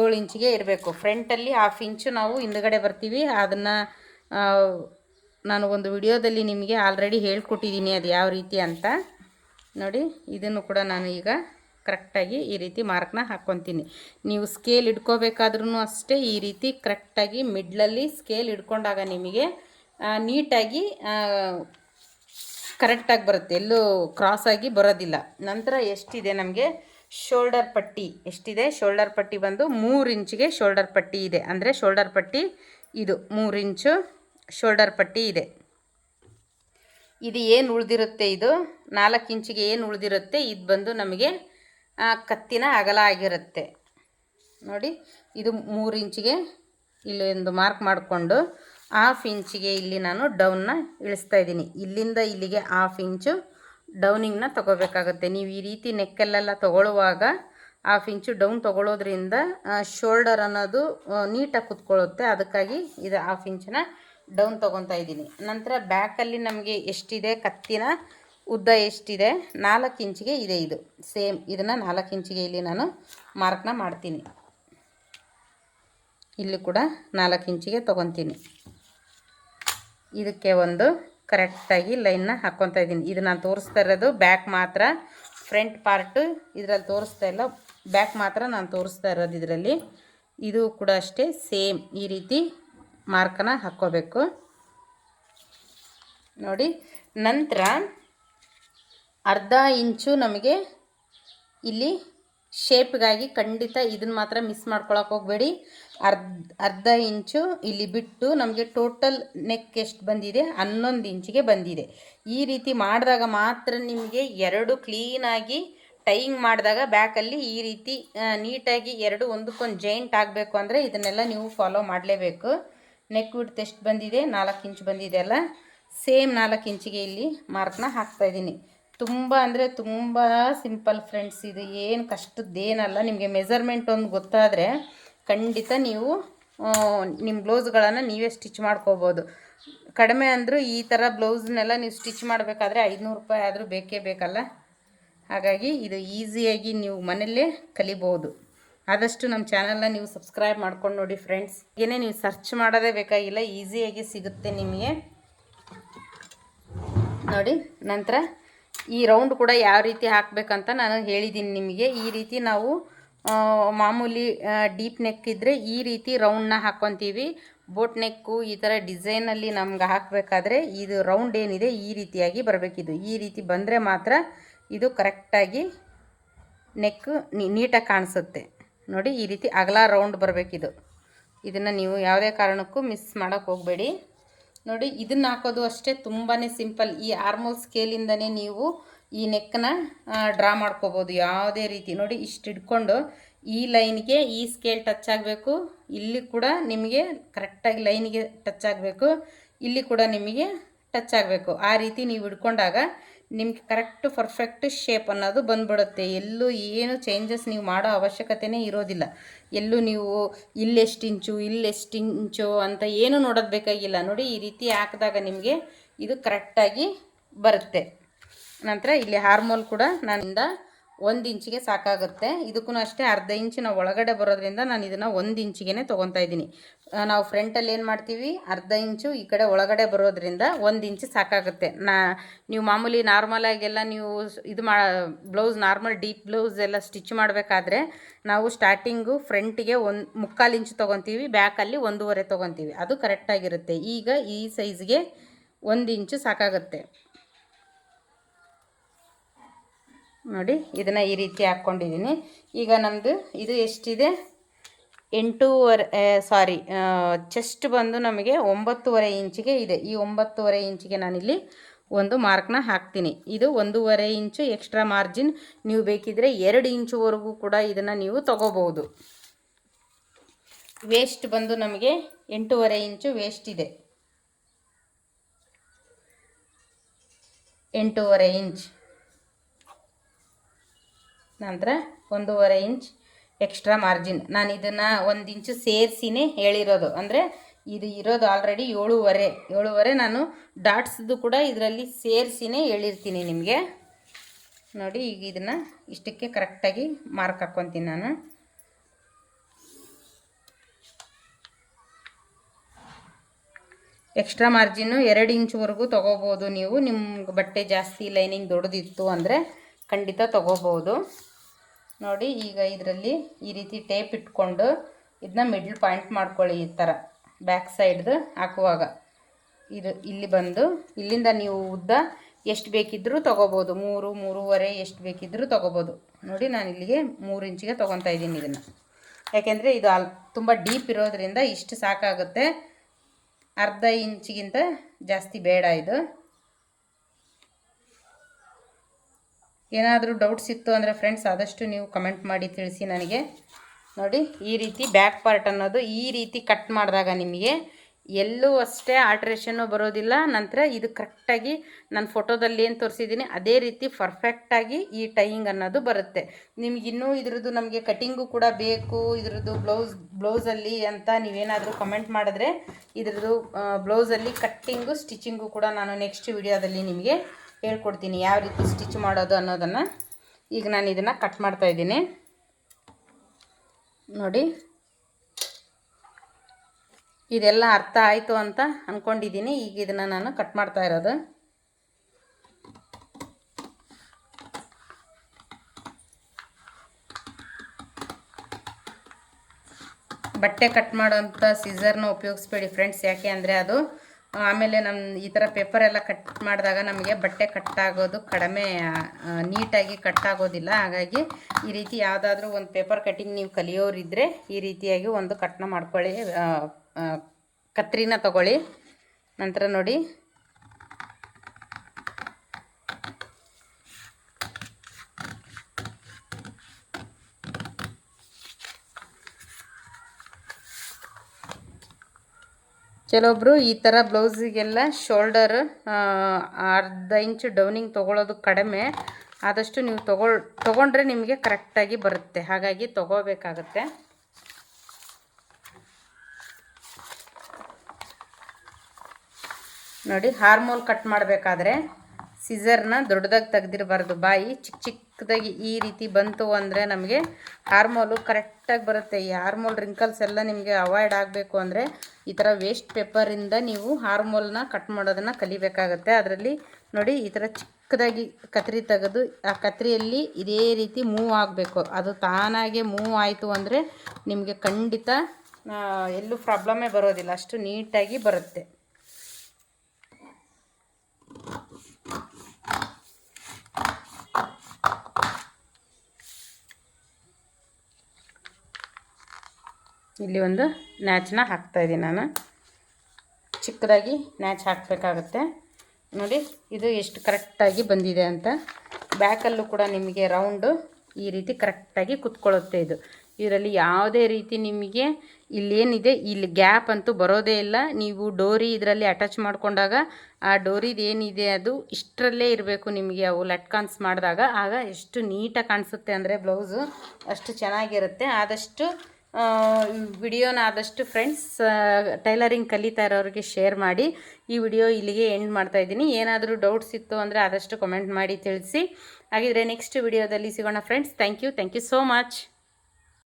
ಏಳು ಇಂಚಿಗೆ ಇರಬೇಕು. ಫ್ರಂಟಲ್ಲಿ ಹಾಫ್ ಇಂಚು ನಾವು ಹಿಂದುಗಡೆ ಬರ್ತೀವಿ. ಅದನ್ನು ನಾನು ಒಂದು ವಿಡಿಯೋದಲ್ಲಿ ನಿಮಗೆ ಆಲ್ರೆಡಿ ಹೇಳ್ಕೊಟ್ಟಿದ್ದೀನಿ ಅದು ಯಾವ ರೀತಿ ಅಂತ. ನೋಡಿ, ಇದನ್ನು ಕೂಡ ನಾನು ಈಗ ಕರೆಕ್ಟಾಗಿ ಈ ರೀತಿ ಮಾರ್ಕ್ನ ಹಾಕ್ಕೊತೀನಿ. ನೀವು ಸ್ಕೇಲ್ ಇಟ್ಕೋಬೇಕಾದ್ರೂ ಅಷ್ಟೇ ಈ ರೀತಿ ಕರೆಕ್ಟಾಗಿ ಮಿಡ್ಲಲ್ಲಿ ಸ್ಕೇಲ್ ಇಟ್ಕೊಂಡಾಗ ನಿಮಗೆ ನೀಟಾಗಿ ಕರೆಕ್ಟಾಗಿ ಬರುತ್ತೆ. ಎಲ್ಲೂ ಕ್ರಾಸಾಗಿ ಬರೋದಿಲ್ಲ. ನಂತರ ಎಷ್ಟಿದೆ ನಮಗೆ? ಶೋಲ್ಡರ್ ಪಟ್ಟಿ. ಎಷ್ಟಿದೆ? ಶೋಲ್ಡರ್ ಪಟ್ಟಿ ಬಂದು ಮೂರು ಇಂಚಿಗೆ ಶೋಲ್ಡರ್ ಪಟ್ಟಿ ಇದೆ. ಅಂದರೆ ಶೋಲ್ಡರ್ ಪಟ್ಟಿ ಇದು. ಮೂರು ಇಂಚು ಶೋಲ್ಡರ್ ಪಟ್ಟಿ ಇದೆ. ಇದು ಏನು ಉಳಿದಿರುತ್ತೆ ಇದು? ನಾಲ್ಕು ಇಂಚಿಗೆ ಏನು ಉಳಿದಿರುತ್ತೆ? ಇದು ಬಂದು ನಮಗೆ ಕತ್ತಿನ ಅಗಲ ಆಗಿರುತ್ತೆ. ನೋಡಿ, ಇದು ಮೂರು ಇಂಚಿಗೆ ಇಲ್ಲಿ ಒಂದು ಮಾರ್ಕ್ ಮಾಡಿಕೊಂಡು ಹಾಫ್ ಇಂಚಿಗೆ ಇಲ್ಲಿ ನಾನು ಡೌನ್ನ ಇಳಿಸ್ತಾ ಇದ್ದೀನಿ. ಇಲ್ಲಿಂದ ಇಲ್ಲಿಗೆ ಹಾಫ್ ಇಂಚು ಡೌನಿಂಗ್ನ ತೊಗೋಬೇಕಾಗುತ್ತೆ. ನೀವು ಈ ರೀತಿ ನೆಕ್ಕಲ್ಲೆಲ್ಲ ತೊಗೊಳ್ಳುವಾಗ ಹಾಫ್ ಇಂಚು ಡೌನ್ ತಗೊಳ್ಳೋದ್ರಿಂದ ಶೋಲ್ಡರ್ ಅನ್ನೋದು ನೀಟಾಗಿ ಕುತ್ಕೊಳ್ಳುತ್ತೆ. ಅದಕ್ಕಾಗಿ ಇದು ಹಾಫ್ ಇಂಚನ್ನ ಡೌನ್ ತೊಗೊತಾ ಇದ್ದೀನಿ. ನಂತರ ಬ್ಯಾಕಲ್ಲಿ ನಮಗೆ ಎಷ್ಟಿದೆ ಕತ್ತಿನ ಉದ್ದ ಎಷ್ಟಿದೆ? ನಾಲ್ಕು ಇಂಚಿಗೆ ಇದೆ ಇದು. ಸೇಮ್ ಇದನ್ನು ನಾಲ್ಕು ಇಂಚಿಗೆ ಇಲ್ಲಿ ನಾನು ಮಾರ್ಕ್ನ ಮಾಡ್ತೀನಿ. ಇಲ್ಲಿ ಕೂಡ ನಾಲ್ಕು ಇಂಚಿಗೆ ತೊಗೊತೀನಿ. ಇದಕ್ಕೆ ಒಂದು ಕರೆಕ್ಟಾಗಿ ಲೈನ್ನ ಹಾಕ್ಕೊತಾ ಇದ್ದೀನಿ. ಇದು ನಾನು ತೋರಿಸ್ತಾ ಇರೋದು ಬ್ಯಾಕ್ ಮಾತ್ರ, ಫ್ರಂಟ್ ಪಾರ್ಟು ಇದರಲ್ಲಿ ತೋರಿಸ್ತಾ ಇಲ್ಲ. ಬ್ಯಾಕ್ ಮಾತ್ರ ನಾನು ತೋರಿಸ್ತಾ ಇರೋದು ಇದರಲ್ಲಿ. ಇದು ಕೂಡ ಅಷ್ಟೇ ಸೇಮ್ ಈ ರೀತಿ ಮಾರ್ಕನ್ನ ಹಾಕ್ಕೋಬೇಕು. ನೋಡಿ, ನಂತರ ಅರ್ಧ ಇಂಚು ನಮಗೆ ಇಲ್ಲಿ ಶೇಪ್ಗಾಗಿ ಖಂಡಿತ ಇದನ್ನು ಮಾತ್ರ ಮಿಸ್ ಮಾಡ್ಕೊಳಕ್ಕೆ ಹೋಗಬೇಡಿ. ಅರ್ಧ ಅರ್ಧ ಇಂಚು ಇಲ್ಲಿ ಬಿಟ್ಟು ನಮಗೆ ಟೋಟಲ್ ನೆಕ್ ಎಷ್ಟು ಬಂದಿದೆ? ಹನ್ನೊಂದು ಇಂಚಿಗೆ ಬಂದಿದೆ. ಈ ರೀತಿ ಮಾಡಿದಾಗ ಮಾತ್ರ ನಿಮಗೆ ಎರಡು ಕ್ಲೀನಾಗಿ ಟೈಯಿಂಗ್ ಮಾಡಿದಾಗ ಬ್ಯಾಕಲ್ಲಿ ಈ ರೀತಿ ನೀಟಾಗಿ ಎರಡು ಒಂದಕ್ಕೊಂದು ಜೈಂಟ್ ಆಗಬೇಕು ಅಂದರೆ ಇದನ್ನೆಲ್ಲ ನೀವು ಫಾಲೋ ಮಾಡಲೇಬೇಕು. ನೆಕ್ ವಿಡ್ತ್ ಎಷ್ಟು ಬಂದಿದೆ? ನಾಲ್ಕು ಇಂಚು ಬಂದಿದೆ ಅಲ್ಲ? ಸೇಮ್ ನಾಲ್ಕು ಇಂಚಿಗೆ ಇಲ್ಲಿ ಮಾರ್ಕ್ನ ಹಾಕ್ತಾಯಿದ್ದೀನಿ ತುಂಬ ಅಂದರೆ ತುಂಬ ಸಿಂಪಲ್ ಫ್ರೆಂಡ್ಸ್ ಇದು. ಏನು ಕಷ್ಟದ್ದೇನಲ್ಲ ನಿಮಗೆ ಮೆಸರ್ಮೆಂಟ್ ಒಂದು ಗೊತ್ತಾದರೆ ಖಂಡಿತ ನೀವು ನಿಮ್ಮ ಬ್ಲೌಸ್ಗಳನ್ನು ನೀವೇ ಸ್ಟಿಚ್ ಮಾಡ್ಕೋಬೋದು. ಕಡಿಮೆ ಅಂದರೂ ಈ ಥರ ಬ್ಲೌಸ್ನೆಲ್ಲ ನೀವು ಸ್ಟಿಚ್ ಮಾಡಬೇಕಾದ್ರೆ ಐದುನೂರು ರೂಪಾಯಿ ಆದರೂ ಬೇಕೇ ಬೇಕಲ್ಲ. ಹಾಗಾಗಿ ಇದು ಈಸಿಯಾಗಿ ನೀವು ಮನೆಯಲ್ಲೇ ಕಲಿಬೋದು. ಆದಷ್ಟು ನಮ್ಮ ಚಾನಲ್ನ ನೀವು ಸಬ್ಸ್ಕ್ರೈಬ್ ಮಾಡ್ಕೊಂಡು ನೋಡಿ ಫ್ರೆಂಡ್ಸ್ ಏನೇ ನೀವು ಸರ್ಚ್ ಮಾಡೋದೇ ಬೇಕಾಗಿಲ್ಲ ಈಸಿಯಾಗಿ ಸಿಗುತ್ತೆ ನಿಮಗೆ. ನೋಡಿ, ನಂತರ ಈ ರೌಂಡ್ ಕೂಡ ಯಾವ ರೀತಿ ಹಾಕಬೇಕಂತ ನಾನು ಹೇಳಿದ್ದೀನಿ ನಿಮಗೆ. ಈ ರೀತಿ ನಾವು ಮಾಮೂಲಿ ಡೀಪ್ ನೆಕ್ ಇದ್ದರೆ ಈ ರೀತಿ ರೌಂಡ್ನ ಹಾಕ್ಕೊತೀವಿ ಬೋಟ್ ನೆಕ್ಕು ಈ ಥರ ಡಿಸೈನಲ್ಲಿ ನಮ್ಗೆ ಹಾಕಬೇಕಾದ್ರೆ ಇದು ರೌಂಡ್ ಏನಿದೆ ಈ ರೀತಿಯಾಗಿ ಬರಬೇಕಿದು. ಈ ರೀತಿ ಬಂದರೆ ಮಾತ್ರ ಇದು ಕರೆಕ್ಟಾಗಿ ನೆಕ್ ನೀಟಾಗಿ ಕಾಣಿಸುತ್ತೆ. ನೋಡಿ ಈ ರೀತಿ ಅಗಲ ರೌಂಡ್ ಬರಬೇಕಿದು. ಇದನ್ನು ನೀವು ಯಾವುದೇ ಕಾರಣಕ್ಕೂ ಮಿಸ್ ಮಾಡೋಕ್ಕೆ ಹೋಗಬೇಡಿ. ನೋಡಿ, ಇದನ್ನ ಹಾಕೋದು ಅಷ್ಟೇ ತುಂಬಾ ಸಿಂಪಲ್. ಈ ಆರ್ಮೋಲ್ ಸ್ಕೇಲಿಂದನೇ ನೀವು ಈ ನೆಕ್ಕನ್ನ ಡ್ರಾ ಮಾಡ್ಕೋಬೋದು ಯಾವುದೇ ರೀತಿ. ನೋಡಿ, ಇಷ್ಟು ಹಿಡ್ಕೊಂಡು ಈ ಲೈನ್ಗೆ ಈ ಸ್ಕೇಲ್ ಟಚ್ ಆಗಬೇಕು. ಇಲ್ಲಿ ಕೂಡ ನಿಮಗೆ ಕರೆಕ್ಟಾಗಿ ಲೈನಿಗೆ ಟಚ್ ಆಗಬೇಕು. ಇಲ್ಲಿ ಕೂಡ ನಿಮಗೆ ಟಚ್ ಆಗಬೇಕು. ಆ ರೀತಿ ನೀವು ಹಿಡ್ಕೊಂಡಾಗ ನಿಮ್ಗೆ ಕರೆಕ್ಟ್ ಪರ್ಫೆಕ್ಟ್ ಶೇಪ್ ಅನ್ನೋದು ಬಂದ್ಬಿಡುತ್ತೆ. ಎಲ್ಲೂ ಏನು ಚೇಂಜಸ್ ನೀವು ಮಾಡೋ ಅವಶ್ಯಕತೆನೇ ಇರೋದಿಲ್ಲ. ಎಲ್ಲೂ ನೀವು ಇಲ್ಲೆಷ್ಟು ಇಂಚು ಇಲ್ಲೆಷ್ಟು ಇಂಚು ಅಂತ ಏನು ನೋಡೋದು ಬೇಕಾಗಿಲ್ಲ. ನೋಡಿ, ಈ ರೀತಿ ಹಾಕಿದಾಗ ನಿಮಗೆ ಇದು ಕರೆಕ್ಟಾಗಿ ಬರುತ್ತೆ. ನಂತರ ಇಲ್ಲಿ ಹಾರ್ಮೋಲ್ ಕೂಡ ನನ್ನಿಂದ ಒಂದು ಇಂಚಿಗೆ ಸಾಕಾಗುತ್ತೆ. ಇದಕ್ಕೂ ಅಷ್ಟೇ ಅರ್ಧ ಇಂಚಿನ ಒಳಗಡೆ ಬರೋದ್ರಿಂದ ನಾನು ಇದನ್ನು ಒಂದು ಇಂಚಿಗೆ ತೊಗೊತಾ ಇದ್ದೀನಿ. ನಾವು ಫ್ರಂಟಲ್ಲಿ ಏನು ಮಾಡ್ತೀವಿ? ಅರ್ಧ ಇಂಚು ಈ ಕಡೆ ಒಳಗಡೆ ಬರೋದ್ರಿಂದ ಒಂದು ಇಂಚು ಸಾಕಾಗುತ್ತೆ. ನಾ, ನೀವು ಮಾಮೂಲಿ ನಾರ್ಮಲಾಗೆಲ್ಲ ನೀವು ಇದು ಮಾ ಬ್ಲೌಸ್ ನಾರ್ಮಲ್ ಡೀಪ್ ಬ್ಲೌಸ್ ಎಲ್ಲ ಸ್ಟಿಚ್ ಮಾಡಬೇಕಾದ್ರೆ ನಾವು ಸ್ಟಾರ್ಟಿಂಗು ಫ್ರಂಟಿಗೆ ಒಂದು ಮುಕ್ಕಾಲು ಇಂಚು ತೊಗೊತೀವಿ ಬ್ಯಾಕಲ್ಲಿ ಒಂದೂವರೆ ತೊಗೊತೀವಿ. ಅದು ಕರೆಕ್ಟಾಗಿರುತ್ತೆ ಈಗ ಈ ಸೈಜ್ಗೆ ಒಂದು ಇಂಚು ಸಾಕಾಗುತ್ತೆ. ನೋಡಿ, ಇದನ್ನು ಈ ರೀತಿ ಹಾಕ್ಕೊಂಡಿದ್ದೀನಿ ಈಗ ನಮ್ಮದು ಇದು ಎಷ್ಟಿದೆ? ಎಂಟೂವರೆ ಸಾರಿ ಚೆಸ್ಟ್ ಬಂದು ನಮಗೆ ಒಂಬತ್ತುವರೆ ಇಂಚಿಗೆ ಇದೆ. ಈ ಒಂಬತ್ತುವರೆ ಇಂಚಿಗೆ ನಾನಿಲ್ಲಿ ಒಂದು ಮಾರ್ಕ್ನ ಹಾಕ್ತೀನಿ. ಇದು ಒಂದೂವರೆ ಇಂಚು ಎಕ್ಸ್ಟ್ರಾ ಮಾರ್ಜಿನ್. ನೀವು ಬೇಕಿದ್ರೆ ಎರಡು ಇಂಚುವರೆಗೂ ಕೂಡ ಇದನ್ನು ನೀವು ತಗೋಬಹುದು. ವೇಸ್ಟ್ ಬಂದು ನಮಗೆ ಎಂಟೂವರೆ ಇಂಚು ವೇಸ್ಟ್ ಇದೆ. ಎಂಟೂವರೆ ಇಂಚ್. ನಂತರ ಒಂದೂವರೆ ಇಂಚ್ ಎಕ್ಸ್ಟ್ರಾ ಮಾರ್ಜಿನ್ ನಾನು ಇದನ್ನು ಒಂದು ಇಂಚು ಸೇರಿಸಿನೇ ಹೇಳಿರೋದು. ಅಂದರೆ ಇದು ಇರೋದು ಆಲ್ರೆಡಿ ಏಳುವರೆ. ಏಳುವರೆ ನಾನು ಡಾಟ್ಸ್ದು ಕೂಡ ಇದರಲ್ಲಿ ಸೇರಿಸಿನೇ ಹೇಳಿರ್ತೀನಿ ನಿಮಗೆ. ನೋಡಿ, ಈಗ ಇದನ್ನು ಇಷ್ಟಕ್ಕೆ ಕರೆಕ್ಟಾಗಿ ಮಾರ್ಕ್ ಹಾಕ್ಕೊತೀನಿ ನಾನು. ಎಕ್ಸ್ಟ್ರಾ ಮಾರ್ಜಿನ್ನು ಎರಡು ಇಂಚ್ವರೆಗೂ ತೊಗೋಬೋದು ನೀವು. ನಿಮ್ಗೆ ಬಟ್ಟೆ ಜಾಸ್ತಿ ಲೈನಿಂಗ್ ದೊಡ್ಡದಿತ್ತು ಅಂದರೆ ಖಂಡಿತ ತೊಗೋಬೋದು. ನೋಡಿ, ಈಗ ಇದರಲ್ಲಿ ಈ ರೀತಿ ಟೇಪ್ ಇಟ್ಕೊಂಡು ಇದನ್ನ ಮಿಡ್ಲ್ ಪಾಯಿಂಟ್ ಮಾಡ್ಕೊಳ್ಳಿ ಈ ಥರ ಬ್ಯಾಕ್ ಸೈಡ್ದು ಹಾಕುವಾಗ. ಇದು ಇಲ್ಲಿ ಬಂದು, ಇಲ್ಲಿಂದ ನೀವು ಉದ್ದ ಎಷ್ಟು ಬೇಕಿದ್ದರೂ ತೊಗೋಬೋದು, ಮೂರು, ಮೂರುವರೆ ಎಷ್ಟು ಬೇಕಿದ್ದರೂ ತೊಗೋಬೋದು. ನೋಡಿ, ನಾನು ಇಲ್ಲಿಗೆ ಮೂರು ಇಂಚಿಗೆ ತೊಗೊತಾ ಇದ್ದೀನಿ ಇದನ್ನು. ಯಾಕೆಂದರೆ ಇದು ಅಲ್, ತುಂಬ ಡೀಪ್ ಇರೋದ್ರಿಂದ ಇಷ್ಟು ಸಾಕಾಗುತ್ತೆ. ಅರ್ಧ ಇಂಚಿಗಿಂತ ಜಾಸ್ತಿ ಬೇಡ ಇದು. ಏನಾದರೂ ಡೌಟ್ಸ್ ಇತ್ತು ಅಂದರೆ ಫ್ರೆಂಡ್ಸ್ ಆದಷ್ಟು ನೀವು ಕಮೆಂಟ್ ಮಾಡಿ ತಿಳಿಸಿ ನನಗೆ. ನೋಡಿ, ಈ ರೀತಿ ಬ್ಯಾಕ್ ಪಾರ್ಟ್ ಅನ್ನೋದು ಈ ರೀತಿ ಕಟ್ ಮಾಡಿದಾಗ ನಿಮಗೆ ಎಲ್ಲೂ ಅಷ್ಟೇ ಆಲ್ಟ್ರೇಷನ್ನು ಬರೋದಿಲ್ಲ. ನಂತರ ಇದು ಕರೆಕ್ಟಾಗಿ ನಾನು ಫೋಟೋದಲ್ಲಿ ಏನು ತೋರಿಸಿದ್ದೀನಿ ಅದೇ ರೀತಿ ಪರ್ಫೆಕ್ಟಾಗಿ ಈ ಟೈಯಿಂಗ್ ಅನ್ನೋದು ಬರುತ್ತೆ. ನಿಮ್ಗೆ ಇನ್ನೂ ಇದ್ರದ್ದು ನಮಗೆ ಕಟಿಂಗು ಕೂಡ ಬೇಕು, ಇದ್ರದ್ದು ಬ್ಲೌಸ್ ಬ್ಲೌಸಲ್ಲಿ ಅಂತ ನೀವೇನಾದರೂ ಕಮೆಂಟ್ ಮಾಡಿದ್ರೆ ಇದ್ರದ್ದು ಬ್ಲೌಸಲ್ಲಿ ಕಟ್ಟಿಂಗು ಸ್ಟಿಚಿಂಗು ಕೂಡ ನಾನು ನೆಕ್ಸ್ಟ್ ವಿಡಿಯೋದಲ್ಲಿ ನಿಮಗೆ ಹೇಳ್ಕೊಡ್ತೀನಿ ಯಾವ ರೀತಿ ಸ್ಟಿಚ್ ಮಾಡೋದು ಅನ್ನೋದನ್ನು. ಈಗ ನಾನು ಇದನ್ನು ಕಟ್ ಮಾಡ್ತಾ ಇದ್ದೀನಿ. ನೋಡಿ. ಇದೆಲ್ಲ ಅರ್ಥ ಆಯಿತು ಅಂತ ಅಂದ್ಕೊಂಡಿದ್ದೀನಿ ಈಗ ಇದನ್ನು ನಾನು ಕಟ್ ಮಾಡ್ತಾ ಇರೋದು. ಬಟ್ಟೆ ಕಟ್ ಮಾಡೋಂಥ ಸೀಸರ್ನ ಉಪಯೋಗಿಸ್ಬೇಡಿ ಫ್ರೆಂಡ್ಸ್ ಯಾಕೆ ಅಂದರೆ ಅದು ಆಮೇಲೆ ನಮ್ಮ ಈ ಥರ ಎಲ್ಲ ಕಟ್ ಮಾಡಿದಾಗ ನಮಗೆ ಬಟ್ಟೆ ಕಟ್ ಆಗೋದು ಕಡಿಮೆ ನೀಟಾಗಿ ಕಟ್ ಆಗೋದಿಲ್ಲ. ಹಾಗಾಗಿ ಈ ರೀತಿ ಯಾವುದಾದ್ರೂ ಒಂದು ಪೇಪರ್ ಕಟ್ಟಿಂಗ್ ನೀವು ಕಲಿಯೋರಿದ್ದರೆ ಈ ರೀತಿಯಾಗಿ ಒಂದು ಕಟ್ನ ಮಾಡ್ಕೊಳ್ಳಿ ಕತ್ರಿನ ತಗೊಳ್ಳಿ. ನಂತರ ನೋಡಿ ಕೆಲವೊಬ್ಬರು ಈ ಥರ ಬ್ಲೌಸಿಗೆಲ್ಲ ಶೋಲ್ಡರ್ ಅರ್ಧ ಇಂಚು ಡೌನಿಂಗ್ ತೊಗೊಳೋದು ಕಡಿಮೆ, ಆದಷ್ಟು ನೀವು ತಗೊಳ್ ತೊಗೊಂಡ್ರೆ ನಿಮಗೆ ಕರೆಕ್ಟಾಗಿ ಬರುತ್ತೆ. ಹಾಗಾಗಿ ತೊಗೋಬೇಕಾಗತ್ತೆ. ನೋಡಿ, ಹಾರ್ಮೋಲ್ ಕಟ್ ಮಾಡಬೇಕಾದ್ರೆ ಸಿಸರ್ನ ದೊಡ್ಡದಾಗಿ ತೆಗ್ದಿರಬಾರ್ದು. ಬಾಯಿ ಚಿಕ್ಕ ಚಿಕ್ಕದಾಗಿ ಈ ರೀತಿ ಬಂತು ಅಂದರೆ ನಮಗೆ ಹಾರ್ಮೋಲು ಕರೆಕ್ಟಾಗಿ ಬರುತ್ತೆ. ಈ ಹಾರ್ಮೋಲ್ ರಿಂಕಲ್ಸ್ ಎಲ್ಲ ನಿಮಗೆ ಅವಾಯ್ಡ್ ಆಗಬೇಕು ಅಂದರೆ ಈ ಥರ ವೇಸ್ಟ್ ಪೇಪರಿಂದ ನೀವು ಹಾರ್ಮೋಲ್ನ ಕಟ್ ಮಾಡೋದನ್ನು ಕಲಿಬೇಕಾಗತ್ತೆ. ಅದರಲ್ಲಿ ನೋಡಿ ಈ ಥರ ಚಿಕ್ಕದಾಗಿ ಕತ್ರಿ ತೆಗೆದು ಆ ಕತ್ರಿಯಲ್ಲಿ ಇದೇ ರೀತಿ ಮೂವ್ ಆಗಬೇಕು. ಅದು ತಾನಾಗೆ ಮೂವ್ ಆಯಿತು ಅಂದರೆ ನಿಮಗೆ ಖಂಡಿತ ಎಲ್ಲೂ ಪ್ರಾಬ್ಲಮ್ಮೇ ಬರೋದಿಲ್ಲ. ಅಷ್ಟು ನೀಟಾಗಿ ಬರುತ್ತೆ. ಇಲ್ಲಿ ಒಂದು ನ್ಯಾಚನ್ನ ಹಾಕ್ತಾಯಿದ್ದೀನಿ ನಾನು. ಚಿಕ್ಕದಾಗಿ ನ್ಯಾಚ್ ಹಾಕಬೇಕಾಗತ್ತೆ. ನೋಡಿ, ಇದು ಎಷ್ಟು ಕರೆಕ್ಟಾಗಿ ಬಂದಿದೆ ಅಂತ. ಬ್ಯಾಕಲ್ಲೂ ಕೂಡ ನಿಮಗೆ ರೌಂಡು ಈ ರೀತಿ ಕರೆಕ್ಟಾಗಿ ಕುತ್ಕೊಳ್ಳುತ್ತೆ ಇದು. ಇದರಲ್ಲಿ ಯಾವುದೇ ರೀತಿ ನಿಮಗೆ ಇಲ್ಲೇನಿದೆ, ಇಲ್ಲಿ ಗ್ಯಾಪ್ ಅಂತೂ ಬರೋದೇ ಇಲ್ಲ. ನೀವು ಡೋರಿ ಇದರಲ್ಲಿ ಅಟ್ಯಾಚ್ ಮಾಡಿಕೊಂಡಾಗ ಆ ಡೋರಿದು ಏನಿದೆ ಅದು ಇಷ್ಟರಲ್ಲೇ ಇರಬೇಕು ನಿಮಗೆ. ಅವು ಲಟ್ಕಾನ್ಸ್ ಮಾಡಿದಾಗ ಆಗ ಎಷ್ಟು ನೀಟಾಗಿ ಕಾಣಿಸುತ್ತೆ ಅಂದರೆ ಬ್ಲೌಸು ಅಷ್ಟು ಚೆನ್ನಾಗಿರುತ್ತೆ. ಆದಷ್ಟು ವಿಡಿಯೋನ ಆದಷ್ಟು ಫ್ರೆಂಡ್ಸ್ ಟೈಲರಿಂಗ್ ಕಲಿತಾ ಇರೋರಿಗೆ ಶೇರ್ ಮಾಡಿ. ಈ ವಿಡಿಯೋ ಇಲ್ಲಿಗೆ ಎಂಡ್ ಮಾಡ್ತಾ ಇದ್ದೀನಿ. ಏನಾದರೂ ಡೌಟ್ಸ್ ಇತ್ತು ಅಂದರೆ ಆದಷ್ಟು ಕಮೆಂಟ್ ಮಾಡಿ ತಿಳಿಸಿ. ಹಾಗಿದ್ರೆ ನೆಕ್ಸ್ಟ್ ವಿಡಿಯೋದಲ್ಲಿ ಸಿಗೋಣ friends thank you thank you so much